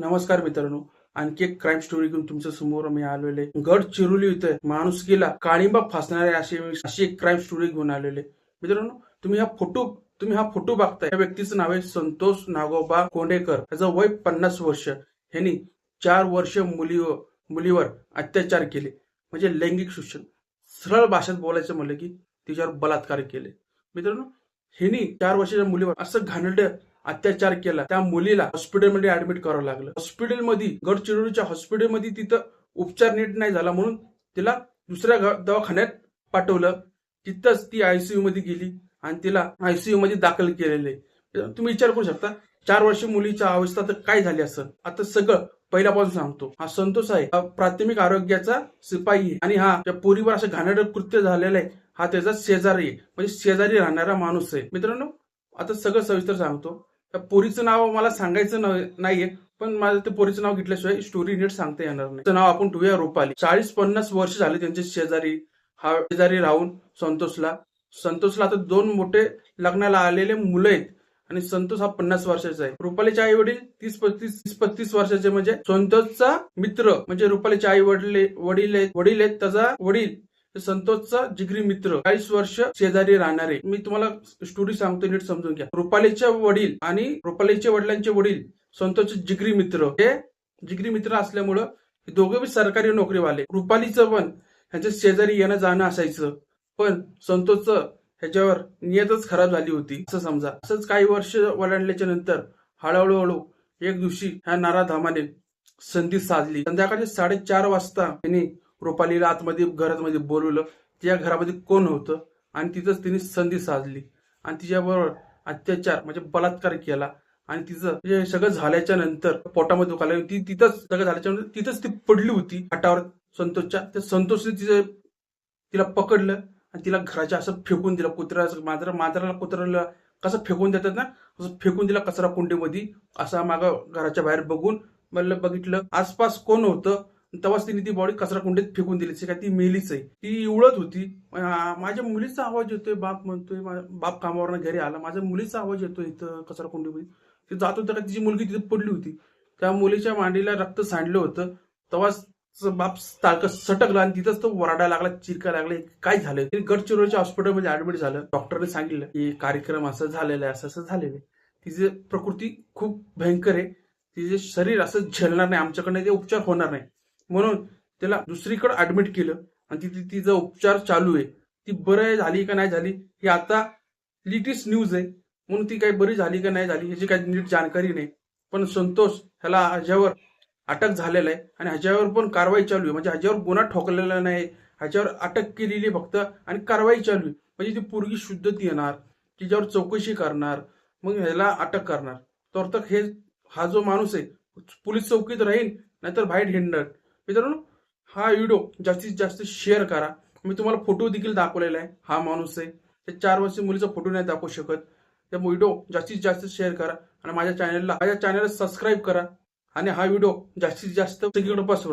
नमस्कार मित्रांनो. आणखी एक क्राईम स्टोरी घेऊन तुमच्यासमोर मी आलेले गड चिरुली इथे माणूस गेला काळिंबा फासणारे अशी अशी एक क्राईम स्टोरी घेऊन आलेले मित्रांनो तुम्ही हा फोटो तुम्ही हा फोटो बघताय. या व्यक्तीचं नाव आहे संतोष नागोबा कोंडेकर. त्याचं वय पन्नास वर्ष. ह्यांनी चार वर्ष मुलीवर मुलीवर अत्याचार केले. म्हणजे लैंगिक शोषण. सरळ भाषेत बोलायचं म्हणलं की तिच्यावर बलात्कार केले. मित्रांनो ह्यांनी चार वर्षाच्या मुलीवर असं घाणेरडं अत्याचार केला. त्या मुलीला हॉस्पिटलमध्ये ऍडमिट करावं लागलं. हॉस्पिटलमध्ये गडचिरोलीच्या हॉस्पिटलमध्ये तिथं उपचार नीट नाही झाला म्हणून तिला दुसऱ्या दवाखान्यात पाठवलं. तिथंच ती आयसीयू मध्ये गेली आणि तिला आयसीयू मध्ये दाखल केलेले. तुम्ही विचार करू शकता चार वर्ष मुलीच्या अवस्था तर काय झाली असं? आता सगळं पहिल्यापासून सांगतो. हा संतोष आहे. हा प्राथमिक आरोग्याचा सिपाही आहे. आणि हा त्या पोरीवर असं घाणेरडं कृत्य झालेलं आहे. हा त्याचा शेजारी आहे. म्हणजे शेजारी राहणारा माणूस आहे. मित्रांनो आता सगळं सविस्तर सांगतो. त्या पोरीचं नाव मला सांगायचं न- नाहीये पण माझं ते पोरीचं नाव घेतल्याशिवाय स्टोरी नीट सांगता येणार नाही. त्याचं नाव आपण ठेवूया रुपाली. चाळीस पन्नास वर्ष झाले त्यांचे शेजारी. हा शेजारी राहून संतोषला. संतोषला आता दोन मोठे लग्नाला आलेले मुलं आहेत आणि संतोष हा पन्नास वर्षाचा आहे. रुपालीचे आई वडील तीस पस्तीस तीस पस्तीस वर्षाचे म्हणजे संतोषचा मित्र. म्हणजे रुपालीचे आई वडील वडील आहेत वडील आहेत त्याचा वडील संतोषचा जिगरी मित्र. चाळीस वर्ष शेजारी राहणारे. मी तुम्हाला स्टोरी सांगतो नीट समजून घ्या. रुपालीचे वडील आणि रुपालीच्या वडिलांचे वडील संतोषचे जिगरी मित्र. हे जिगरी मित्र असल्यामुळं हे दोघे बी सरकारी नोकरीवाले. रुपालीचं पण ह्याच्या शेजारी येणं जाणं असायचं. पण संतोषचं ह्याच्यावर नियतच खराब झाली होती. असं समजा. असंच काही वर्ष ओलांडल्याच्या नंतर हळूहळू हळू एक दिवशी ह्या नाराधामाने संधी साधली. संध्याकाळी साडेचार वाजता त्यांनी रुपालीला आतमध्ये घरामध्ये बोलवलं. तिच्या घरामध्ये कोण होतं? आणि तिथंच तिने संधी साधली. आणि तिच्याबरोबर अत्याचार म्हणजे बलात्कार केला. आणि तिचं हे सगळं झाल्याच्यानंतर पोटामध्ये दुखायला ती तिथंच सगळं झाल्याच्यानंतर तिथंच ती पडली होती. पाटावर संतोषच्या त्या संतोषने तिचं तिला पकडलं. आणि तिला घराच्या असं फेकून दिलं. कुत्रा मांजरा मांजराला कुत्र्याला कसं फेकून देतात ना? असं फेकून दिला कचरा कुंडीमध्ये असा मागं घराच्या बाहेर बघून मला बघितलं. आसपास कोण होतं? तेव्हाच तिने ती बॉडी कचरा कुंडीत फेकून दिली. काय ती मेलीच आहे. ती उळत होती. माझ्या मुलीचा आवाज येतोय बाप म्हणतोय बाप कामावरनं घरी आला. माझ्या मुलीचा आवाज येतोय इथं कचरा कुंडीमध्ये ती जात होतं का तिची मुलगी तिथे पडली होती. त्या मुलीच्या मांडीला रक्त सांडलं होतं. तेव्हाच बाप तारक सटकला आणि तिथंच तो वराडा लागला चिरका लागला. काय झालं? ते गडचिरोलीच्या हॉस्पिटलमध्ये ऍडमिट झालं. डॉक्टरने सांगितलं की कार्यक्रम असं झालेला आहे असं असं झालेलं आहे. तिची प्रकृती खूप भयंकर आहे. तिचे शरीर असं झेलणार नाही. आमच्याकडे ते उपचार होणार नाही. म्हणून त्याला दुसरीकडे ऍडमिट केलं आणि तिथे तिचा उपचार चालू आहे ती बरं झाली का नाही झाली ही आता लेटेस्ट न्यूज आहे. म्हणून ती काही बरी झाली का नाही झाली ह्याची काही नीट जानकारी नाही. पण संतोष ह्याला ह्याच्यावर अटक झालेला आहे आणि ह्याच्यावर पण कारवाई चालू आहे. म्हणजे ह्याच्यावर गुन्हा ठोकलेला नाही ह्याच्यावर अटक केलेली आहे फक्त आणि कारवाई चालू आहे. म्हणजे ती पोरगी शुद्धती येणार तिच्यावर चौकशी करणार मग ह्याला अटक करणार. तर तर हे हा जो माणूस आहे पोलीस चौकीत राहील नाहीतर बाहेर हिंडणार. मित्रांनो हा व्हिडिओ जास्तीत जास्त शेअर करा. मी तुम्हाला फोटो देखील दाखवलेला आहे. हा माणूस आहे. त्या चार वर्षी मुलीचा फोटो नाही दाखवू शकत. त्या व्हिडिओ जास्तीत जास्त शेअर करा. आणि माझ्या चॅनलला माझ्या चॅनलला सबस्क्राईब करा. आणि हा व्हिडिओ जास्तीत जास्त सगळीकडे पसरवा